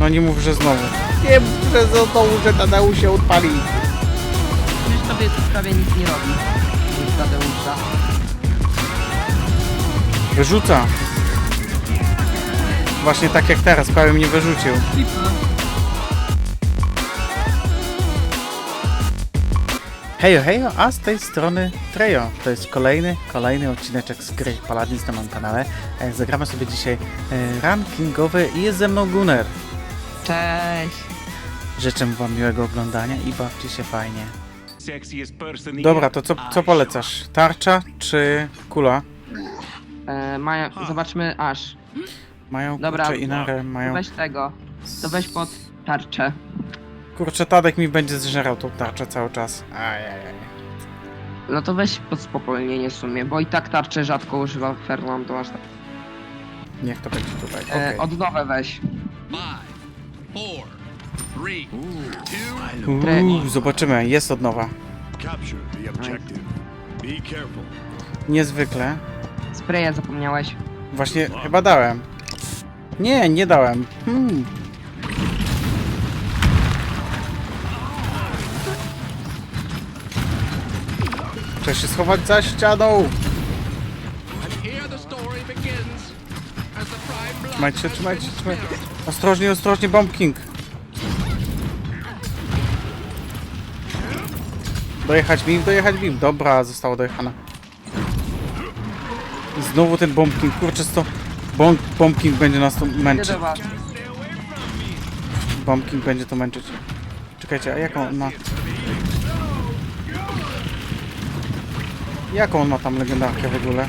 No nie mów, że znowu. Nie mów, że znowu, że Tadeusz się odpali. Przecież tobie to prawie nic nie robi. Tadeusza. Wyrzuca. Właśnie tak jak teraz, prawie mnie wyrzucił. Hejo, hejo, a z tej strony Trejo. To jest kolejny, kolejny odcineczek z gry Paladins na moim kanale. E, Zagramy sobie dzisiaj e, rankingowy i jest ze mną Gunner. Cześć. Życzę wam miłego oglądania i bawcie się fajnie. Dobra, to co, co polecasz? Tarcza czy kula? E, maja, zobaczmy aż. Mają Dobra, kurczę inarę, mają... weź tego. To weź pod tarczę. Kurczę, Tadek mi będzie zżerał tą tarczę cały czas. Ajajaj. No to weź pod spopolnienie w sumie, bo i tak tarczę rzadko używa Fernando aż tak. Niech to będzie tutaj. E, Okej. Od nowe weź. Five, Uuu, zobaczymy, jest od nowa. Niezwykle. Spraya zapomniałeś. Właśnie chyba dałem. Nie, nie dałem. Hmm. Trzeba się schować za ścianą. Trzymajcie się, trzymajcie się, trzymajcie. Ostrożnie, ostrożnie, Bomb King. Dojechać mi, dojechać mi. Dobra, zostało dojechane. I znowu ten Bomb King, kurczę, to Bomb, Bomb King będzie nas tu męczyć. Bomb King będzie to męczyć. Czekajcie, a jaką on ma... Jaką on ma tam legendarkę w ogóle?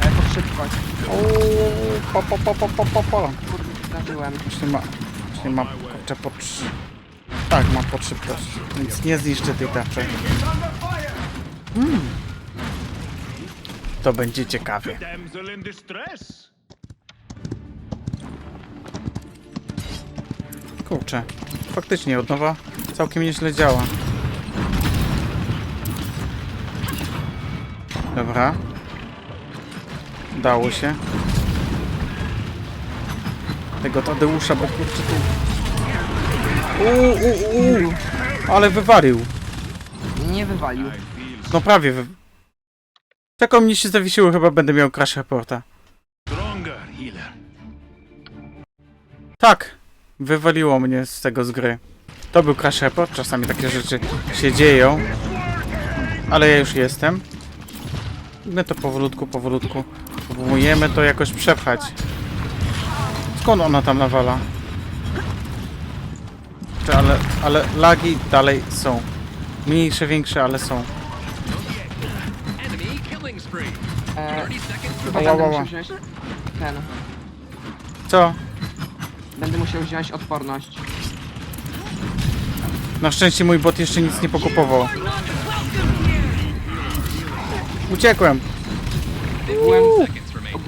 E, pod szybkość. Uuu, po, po, po, po, po, po, po. Zdarzyłem. Właśnie ma, właśnie ma kurczę pod... sz- Tak, ma pod szybkość, więc nie zniszczy tej tarczy. Hmm. To będzie ciekawie. Kurczę, faktycznie od nowa całkiem nieźle działa. Dobra. Dało się. Tego Tadeusza, bo kurczę tu... Uuu, uuu, uuu. Ale wywalił. Nie wywalił. No prawie wy... Czego mnie się zawiesiło, chyba będę miał crash reporta. Tak, wywaliło mnie z tego z gry. To był crash report, czasami takie rzeczy się dzieją. Ale ja już jestem. My to powolutku, powolutku próbujemy to jakoś przepchać. Skąd ona tam nawala? Czy ale, ale lagi dalej są. Mniejsze, większe, ale są. E, 30 seconds chyba Ała, będę ała. musiał wziąć ten. Co? Będę musiał wziąć odporność. Na szczęście mój bot jeszcze nic nie pokupował. Uciekłem. Byłem.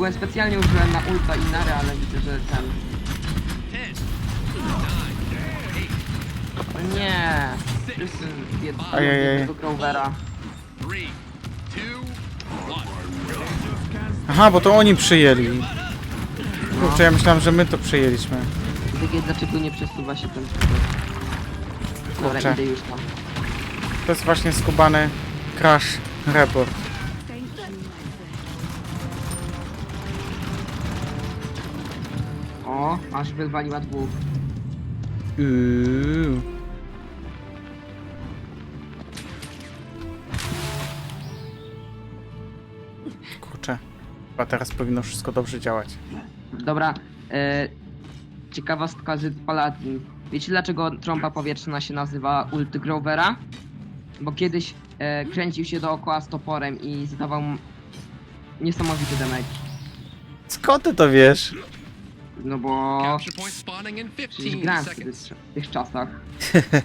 Byłem specjalnie użyłem na ulta i nary, ale widzę, że ten... O nie! Wszyscy Ajajaj. Grovera. Aha, bo to oni przyjęli. Kurczę, ja myślałem, że my to przyjęliśmy. Dlaczego nie przesuwa się ten człowiek? Dobra, Kurczę. idę już tam. To jest właśnie skubany crash report. O, aż wywaliła dwóch. Uuu. Kurczę. Chyba teraz powinno wszystko dobrze działać. Dobra, e, ciekawostka z Paladin. Wiecie dlaczego trąba powietrzna się nazywa ult Grovera? Bo kiedyś e, kręcił się dookoła z toporem i zdawał m- niesamowity damage. Skąd ty to wiesz? No bo Capture point spawning in przecież 15 grałem wtedy seconds. w tych czasach.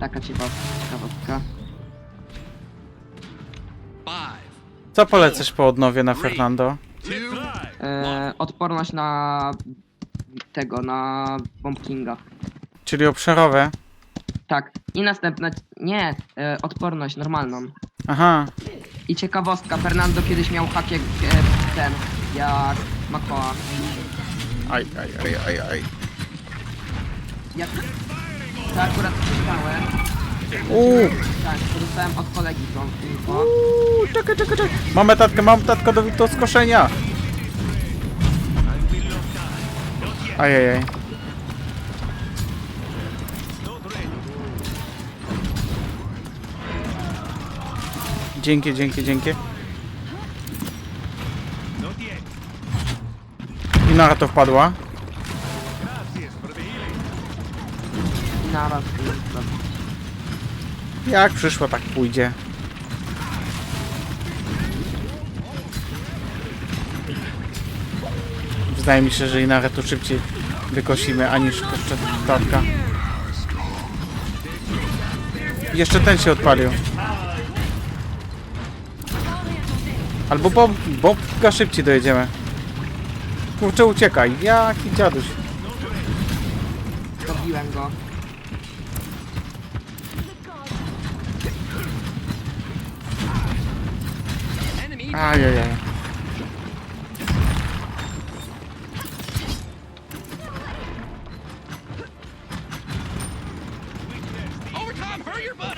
Taka ciekawostka. ciekawostka. Five, Co polecasz po odnowie na Fernando? two, E, odporność na tego, na Bomb Kinga. Czyli obszarowe? Tak. I następna, nie, e, odporność normalną. Aha. I ciekawostka, Fernando kiedyś miał hak jak e, ten, jak Makoa. Aj, aj, aj, aj, aj. Ja to akurat przeczytałem. Uuu, Tak, dostałem od kolegi tą info. uuu, czekaj, czekaj, czekaj. Mamy tatkę, mam tatkę do, do skoszenia. Ajajaj. Dzięki, dzięki, dzięki. Nara to wpadła. Naraz. Jak przyszło, tak pójdzie. Wydaje mi się, że Inarę tu szybciej wykosimy, aniż kurczę tatka. Jeszcze ten się odpalił. Albo Bob, Bobka szybciej dojedziemy. Kurczę, uciekaj. Jaki dziaduś. Dobiłem go. Ajajaj.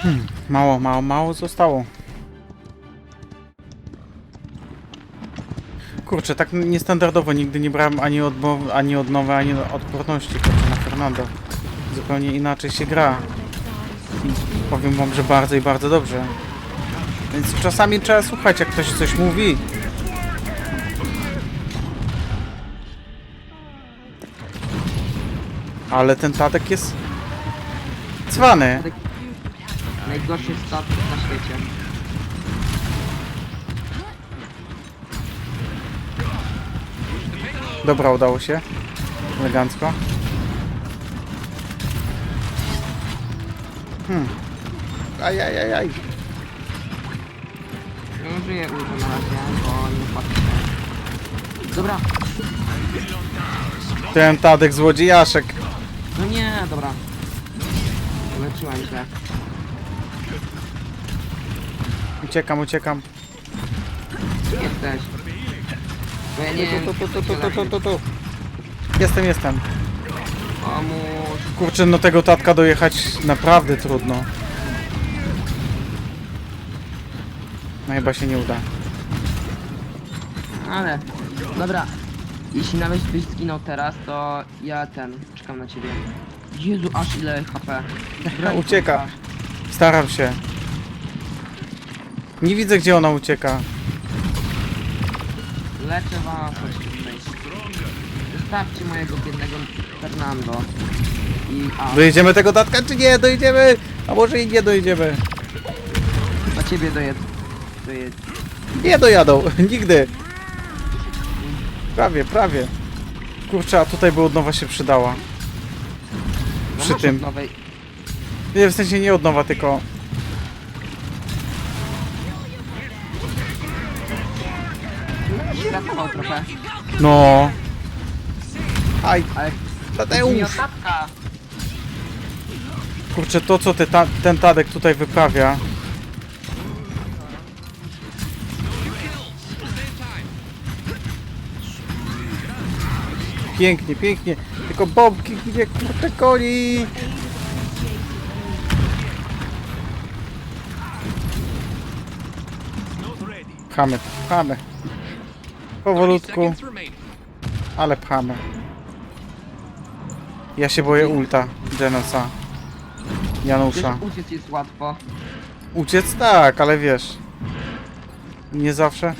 up. Mało, mało, mało zostało. Kurczę, tak niestandardowo nigdy nie brałem ani, odmo- ani odnowy, ani odporności kurczę, na Fernando. Zupełnie inaczej się gra. I powiem wam, że bardzo i bardzo dobrze. Więc czasami trzeba słuchać, jak ktoś coś mówi. Ale ten Tadek jest... Cwany. Najgorszy statek na świecie. Dobra, udało się. Elegancko. Hmm. Ajajajaj. Nie użyję ulta na razie, bo nie patrzę. Dobra. Ten Tadek złodziejaszek. No nie, dobra. Leczyłem się. Uciekam, uciekam. Jesteś? Bo ja nie wiem, Tu, tu, tu, tu, tu, tu, tu, tu. Jestem, jestem. Pomóż. Kurczę, no tego tatka dojechać naprawdę trudno. No chyba się nie uda. Ale, dobra. Jeśli nawet byś zginął teraz, to ja ten, czekam na ciebie. Jezu, aż ile HP. Dobra, Ucieka. Staram się. Nie widzę, gdzie ona ucieka. Leczę was. Zostawcie mojego biednego Fernando. I a, Dojedziemy tego tatka, czy nie? Dojedziemy! A może i nie dojedziemy. na ciebie dojed... dojed... Nie dojadą, nigdy. Prawie, prawie. Kurczę, a tutaj by odnowa się przydała. No Przy masz tym. od Nowej... Nie, w sensie nie odnowa, tylko... Stratował trochę, No. Aj, ale... Tadeusz. Miotatka! Kurczę, to co ty ta, ten Tadek tutaj wyprawia... Pięknie, pięknie. Tylko bombki gdzie kurczę koni. Pchamy, pchamy. 30 Powolutku, ale pchamy. Ja się boję ulta Genosa. Janusza. Uciec jest łatwo. Uciec tak, ale wiesz. Nie zawsze.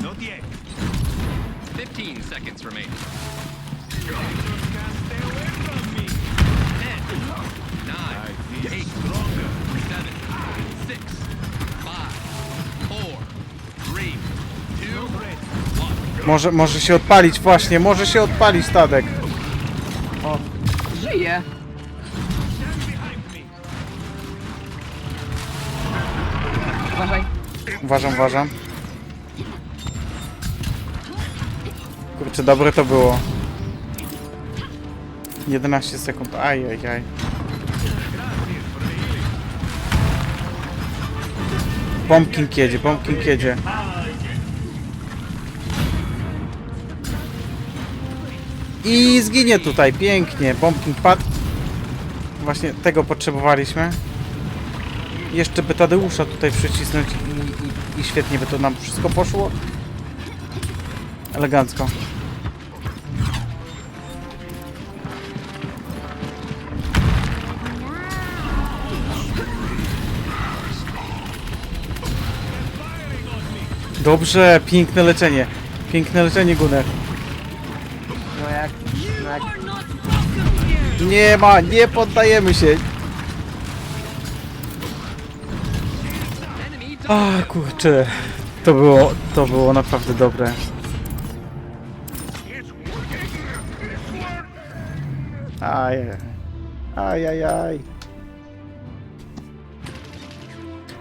Może, może się odpalić, właśnie, może się odpalić Tadek. O, żyje! Uważaj. Uważam, uważam. Kurczę, dobre to było. 11 sekund, aj, aj, aj. Pumpkin kiedzie, pumpkin kiedzie. I zginie tutaj, pięknie. Bombking pad. Właśnie tego potrzebowaliśmy. Jeszcze by Tadeusza tutaj przycisnąć i, i, i świetnie by to nam wszystko poszło. Elegancko. Dobrze, piękne leczenie. Piękne leczenie, Gunnar. Nie ma, nie poddajemy się. A kurczę, to było, to było naprawdę dobre. Aj, aj, aj, aj.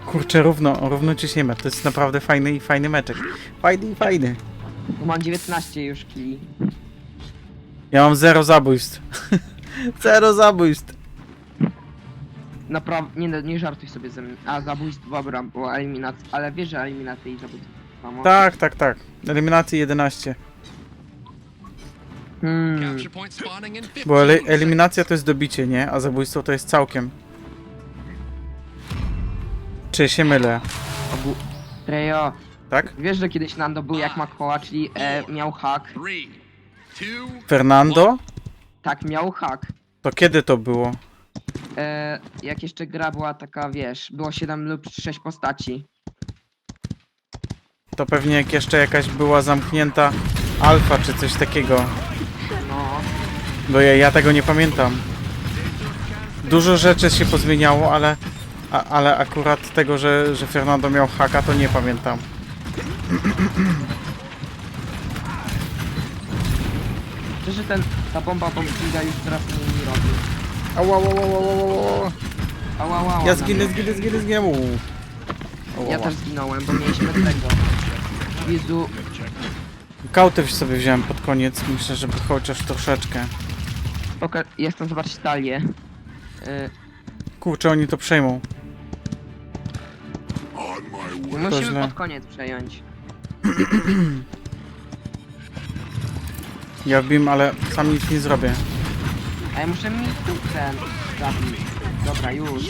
Kurczę, równo, równo ciśniemy. To jest naprawdę fajny i fajny meczek. Fajny i fajny. bo mam 19 już kili. Ja mam zero zabójstw. zero zabójstw. Naprawdę, nie, nie żartuj sobie ze mnie. A zabójstwo, dobra, było eliminacja, ale wiesz, że eliminacja i zabójstwo. Tak, tak, tak. Eliminacji 11. Hmm. Capture point spawning in 15 Bo ele eliminacja to jest dobicie, nie? A zabójstwo to jest całkiem. Czy się mylę? Obu... Trejo, Tak? wiesz, że kiedyś Nando był jak Makoła, czyli e, miał hak. Fernando? Tak, miał hak. To kiedy to było? E, jak jeszcze gra była taka, wiesz, było 7 lub 6 postaci. To pewnie jak jeszcze jakaś była zamknięta alfa czy coś takiego. No, Bo ja, ja tego nie pamiętam. Dużo rzeczy się pozmieniało, ale, a, ale akurat tego, że, że Fernando miał haka, to nie pamiętam. szczerze ten, ta bomba bombkinga już teraz nie mi robi. Ała, ała, ała, ała, ała. Ała, ała, ała, Ja na zginę, mnie. zginę, zginę, zginę. Ała, Ja też zginąłem, bo mieliśmy tego. Jezu, Kauty sobie wziąłem pod koniec, myślę, żeby chociaż troszeczkę. poka- jestem zobaczyć talię. E, Kurczę, oni to przejmą. musimy źle. pod koniec przejąć. Ja wbim, ale sam nic nie zrobię. A ja muszę mi tu ten zabić. Dobra, już.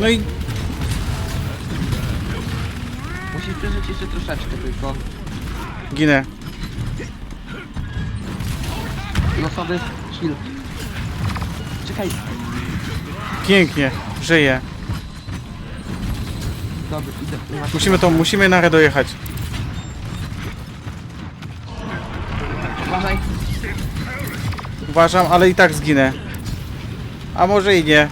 No i Musisz przeżyć jeszcze troszeczkę tylko. ginę. Losowy heal. Czekaj, Pięknie, żyję. dobra, idę. Musimy to, musimy na dojechać. Uważaj. Uważam, ale i tak zginę. A może i nie.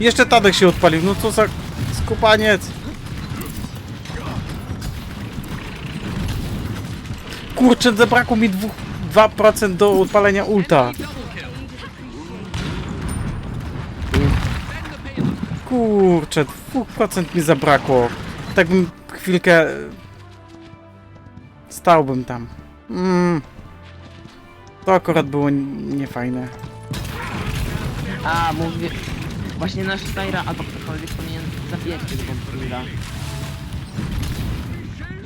Jeszcze Tadek się odpalił, no co za skupaniec. Kurczę, zabrakło mi dwóch- 2% do odpalenia ulta. Kurczę, 2% mi zabrakło. Tak bym chwilkę... Stałbym tam. Mm. To akurat było niefajne. A, mówię. Właśnie nasz Tyra albo ktokolwiek powinien zabijać tego bombkinga.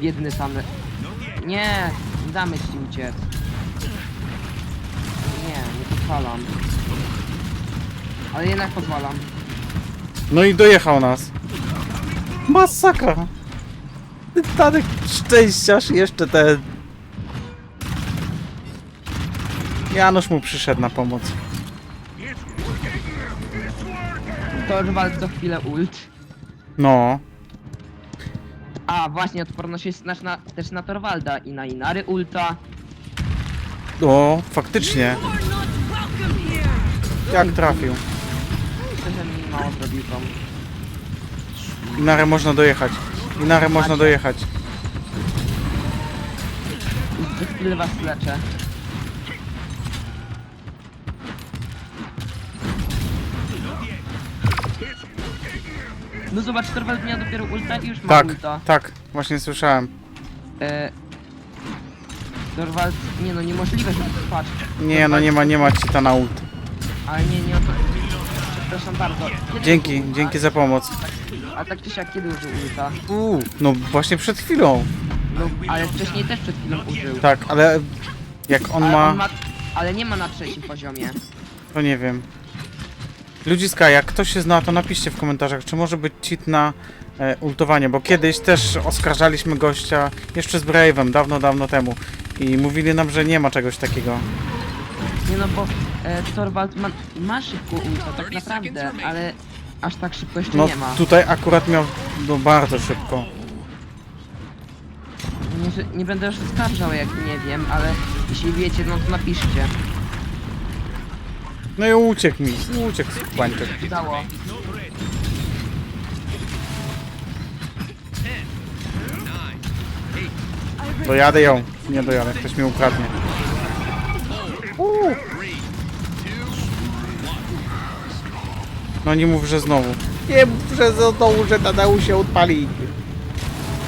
Biedny sam. Nie, nie damy ci uciec. Nie, nie pozwalam. Ale jednak pozwalam. No i dojechał nas. Masakra. Ty Tadek szczęściarz jeszcze ten... Janusz mu przyszedł na pomoc. Torwald co chwilę ult. No. A, właśnie, odporność jest nasz na, też na Torwalda i na Inary ulta. O, faktycznie. Jak trafił. Szczerze mi mało zrobił tą. I narę można dojechać. I narę można dojechać. Za chwilę was leczę. No zobacz, Torwald miał dopiero ulta i już ma Tak, ulta. tak. Właśnie słyszałem. E... Torwald, nie no, niemożliwe, żeby patrz. Nie, no nie ma, nie ma cita na ult. Ale nie, nie o to. Przepraszam bardzo. Kiedy Dzięki, użył dzięki za pomoc. A tak czy siak, kiedy użył ulta? Uuu, no właśnie przed chwilą. No, ale wcześniej też przed chwilą użył. Tak, ale jak on ale, ma... on ma, ale nie ma na trzecim poziomie. To nie wiem. Ludziska, jak ktoś się zna, to napiszcie w komentarzach, czy może być cheat na e, ultowanie, bo kiedyś też oskarżaliśmy gościa, jeszcze z Brave'em, dawno, dawno temu. I mówili nam, że nie ma czegoś takiego. Nie no, bo e, Torvald ma, ma szybko ulta, tak naprawdę, ale aż tak szybko jeszcze No nie ma. tutaj akurat miał no, bardzo szybko. Nie, że- nie będę już oskarżał, jak nie wiem, ale jeśli wiecie, no to napiszcie. No i uciekł mi, uciekł bańczyk. Udało. Dojadę ją. Nie dojadę, ktoś mi ukradnie. No nie mów, że znowu. Nie mów, że znowu, że Tadeusz się odpali.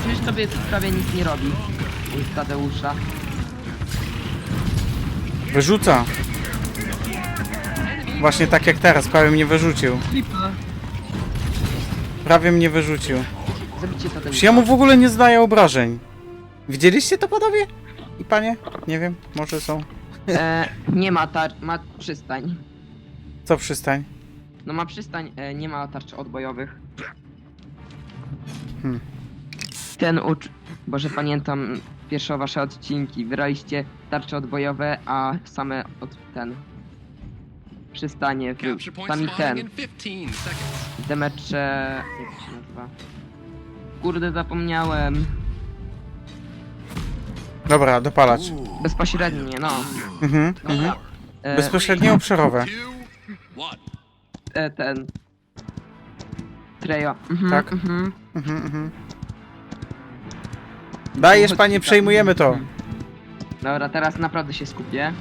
Przecież tobie prawie nic nie robi. Ult Tadeusza. Wyrzuca. Właśnie tak jak teraz, prawie mnie wyrzucił. Prawie mnie wyrzucił. Zabicie Tadeusza. Czy ja mu w ogóle nie zdaję obrażeń? Widzieliście to panowie? I panie? Nie wiem, może są. E, nie ma tar... ma przystań. Co przystań? No ma przystań, e, nie ma tarczy odbojowych. Hmm. Ten ucz... Boże, pamiętam pierwsze wasze odcinki. Wyraliście tarcze odbojowe, a same od ten... Przystanie, w- Capture point sami ten. spawning in 15 seconds. Te mecze... Jak to się nazywa? Kurde, zapomniałem. Dobra, dopalacz. Bezpośrednie, no. Mhm, mhm. E, Bezpośrednio obszarowe. E, ten... Trejo. Mhm, Tak? Mhm. Mhm, mhm. Dajesz panie, przejmujemy to. Dobra, teraz naprawdę się skupię.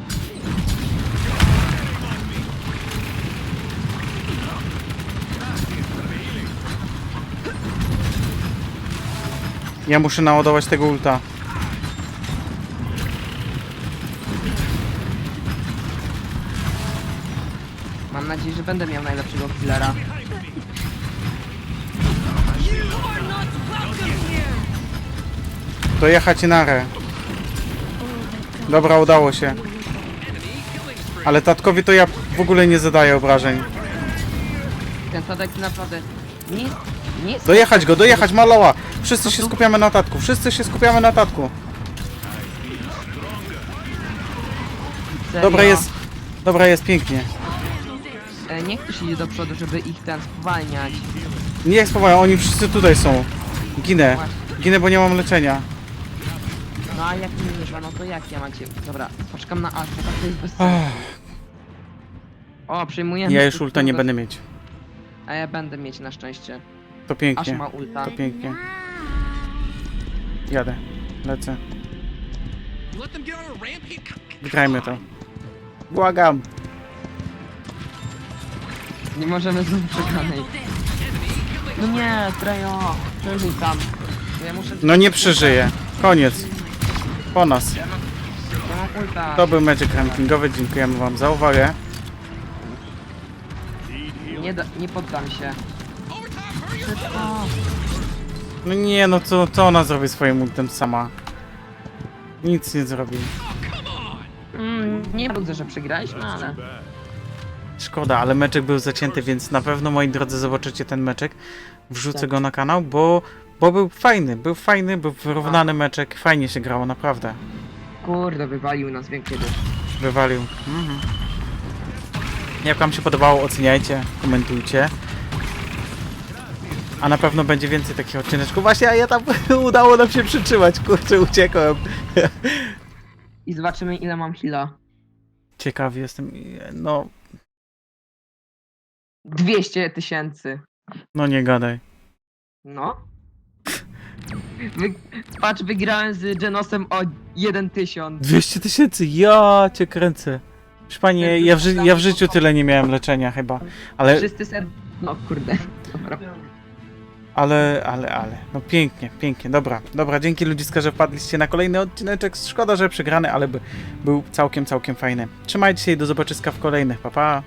Ja muszę naładować tego ulta. Że będę miał najlepszego killera. Dojechać na re. Dobra, udało się. Ale tatkowi to ja w ogóle nie zadaję obrażeń. Ten Tadek naprawdę nie, nie Dojechać go, dojechać maloła. Wszyscy się skupiamy na tatku, wszyscy się skupiamy na tatku. Dobra jest, dobra jest, pięknie. Niech ktoś idzie do przodu, żeby ich ten spowalniać. Nie spowalnia, oni wszyscy tutaj są. Ginę, ginę, bo nie mam leczenia. No a jak nie wyszła, no to jak ja macie? Dobra, poczekam na Astra, tak to jest bez sensu. O, przyjmujemy. ja już ulta nie będę mieć. A ja będę mieć na szczęście. To Aż pięknie, ma ulta. to pięknie. Jadę, lecę. Wygrajmy to. Błagam. Nie możemy znów przegranej. No nie, Trejo, przeżyj tam. Ja muszę... No nie przeżyję. Koniec. Po nas. Ja mam ulta. To był meczek rankingowy. Dziękujemy wam za uwagę. Nie, da, nie poddam się. Szybko. No nie, no co, co ona zrobi swoim ultem sama? Nic nie zrobi. Mm, nie budzę, że przegraliśmy, ale... Szkoda, ale meczek był zacięty, więc na pewno, moi drodzy, zobaczycie ten meczek. Wrzucę go na kanał, bo, bo był fajny. Był fajny, był wyrównany meczek. Fajnie się grało, naprawdę. Kurde, wywalił nas wiem kiedy. Wywalił. Mhm. Jak wam się podobało, oceniajcie, komentujcie. A na pewno będzie więcej takich odcineczków. Właśnie, a ja tam udało nam się przytrzymać. Kurczę, uciekłem. I zobaczymy ile mam heala. Ciekawy jestem. No, 200 tysięcy. no nie gadaj. No. Wy... Patrz, wygrałem z Genosem o 1000. 200 tysięcy, ja cię kręcę. Proszę ja w, ży ja w życiu tyle nie miałem leczenia chyba. Ale, Wszyscy ser... No kurde. Dobra. ale, ale, ale. No pięknie, pięknie. Dobra, dobra, dzięki ludziska, że wpadliście na kolejny odcineczek. Szkoda, że przegrany, ale by, był całkiem, całkiem fajny. Trzymajcie się i do zobaczyska w kolejnych. Pa, pa.